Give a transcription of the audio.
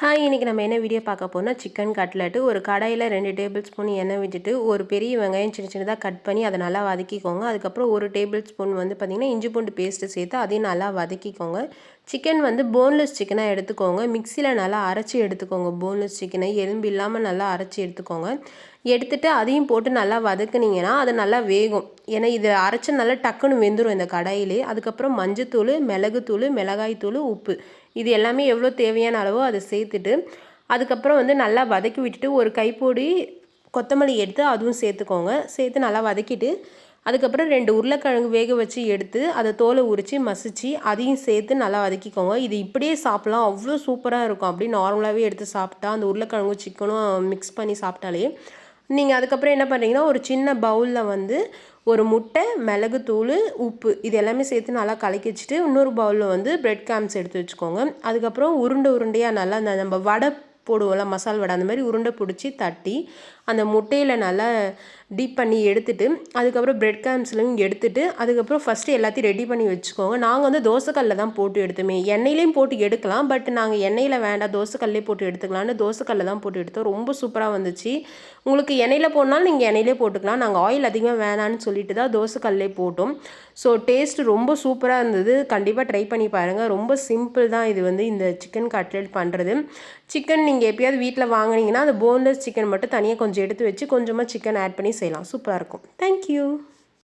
Hi இன்றைக்கி நம்ம என்ன வீடியோ பார்க்க போனால் சிக்கன் கட்லெட்டு ஒரு கடாயில் ரெண்டு டேபிள் ஸ்பூன் எண்ணெய் விட்டுட்டு ஒரு பெரிய வெங்காயம் சின்ன சின்னதாக கட் பண்ணி அதை நல்லா வதக்கிக்கோங்க. அதுக்கப்புறம் ஒரு டேபிள் ஸ்பூன் வந்து பார்த்திங்கன்னா இஞ்சி பூண்டு பேஸ்ட்டு சேர்த்து அதையும் நல்லா வதக்கிக்கோங்க. சிக்கன் வந்து போன்லெஸ் சிக்கனாக எடுத்துக்கோங்க. மிக்சியில் நல்லா அரைச்சி எடுத்துக்கோங்க. போன்லெஸ் சிக்கனை எலும்பு இல்லாமல் நல்லா அரைச்சி எடுத்துக்கோங்க. எடுத்துகிட்டு அதையும் போட்டு நல்லா வதக்குனிங்கன்னா அது நல்லா வேகும். ஏன்னா இது அரைச்சி நல்லா டக்குன்னு வெந்துடும் இந்த கடாயிலே. அதுக்கப்புறம் மஞ்சத்தூள் மிளகுத்தூள் மிளகாய்த்தூள் உப்பு. இது எல்லாமே எவ்வளோ தேவையான அளவோ அதை சேர்த்துட்டு அதுக்கப்புறம் வந்து நல்லா வதக்கி விட்டுட்டு ஒரு கைப்பொடி கொத்தமல்லி எடுத்து அதுவும் சேர்த்துக்கோங்க. சேர்த்து நல்லா வதக்கிட்டு அதுக்கப்புறம் ரெண்டு உருளைக்கிழங்கு வேக வச்சு எடுத்து அதை தோலை உரித்து மசிச்சு அதையும் சேர்த்து நல்லா வதக்கிக்கோங்க. இது இப்படியே சாப்பிட்லாம். அவ்வளோ சூப்பராக இருக்கும். அப்படி நார்மலாகவே எடுத்து சாப்பிட்டா அந்த உருளைக்கிழங்கு சிக்கனும் மிக்ஸ் பண்ணி சாப்பிட்டாலே. நீங்கள் அதுக்கப்புறம் என்ன பண்ணுறீங்கன்னா ஒரு சின்ன பவுலில் வந்து ஒரு முட்டை மிளகுத்தூள் உப்பு இது எல்லாமே சேர்த்து நல்லா கலக்கி வச்சுட்டு இன்னொரு பவுலில் வந்து பிரெட் கேம்ஸ் எடுத்து வச்சுக்கோங்க. அதுக்கப்புறம் உருண்டை உருண்டையாக நல்லா அந்த நம்ம வடை போடுவோம்ல மசால் வடை அந்த மாதிரி உருண்டை பிடிச்சி தட்டி அந்த முட்டையில் நல்லா டீப் பண்ணி எடுத்துட்டு அதுக்கப்புறம் பிரெட் கேம்ஸ்லையும் எடுத்துட்டு அதுக்கப்புறம் ஃபஸ்ட்டு எல்லாத்தையும் ரெடி பண்ணி வச்சுக்கோங்க. நாங்கள் வந்து தோசைக்கல்லில் தான் போட்டு எடுத்தோமே. எண்ணெயிலையும் போட்டு எடுக்கலாம் பட் நாங்கள் எண்ணெயில் வேண்டாம் தோசைக்கல்லே போட்டு எடுத்துக்கலான்னு தோசைக்கல்லில் தான் போட்டு எடுத்தோம். ரொம்ப சூப்பராக வந்துச்சு. உங்களுக்கு எண்ணெயில் போடனாலும் நீங்கள் எண்ணெயிலே போட்டுக்கலாம். நாங்கள் ஆயில் அதிகமாக வேணான்னு சொல்லிட்டு தான் தோசைக்கல்லே போட்டோம். ஸோ டேஸ்ட் ரொம்ப சூப்பராக இருந்தது. கண்டிப்பாக ட்ரை பண்ணி பாருங்கள் ரொம்ப சிம்பிள் தான் இது வந்து இந்த சிக்கன் கட்லெட் பண்ணுறது சிக்கன் நீங்கள் எப்பயாவது வீட்டில் வாங்கினீங்கன்னா அந்த போன்லெஸ் சிக்கன் மட்டும் தனியாக கொஞ்சம் எடுத்து வச்சு கொஞ்சமாக சிக்கன் ஆட் பண்ணி செய்யலாம். சூப்பராக இருக்கும். தேங்க்யூ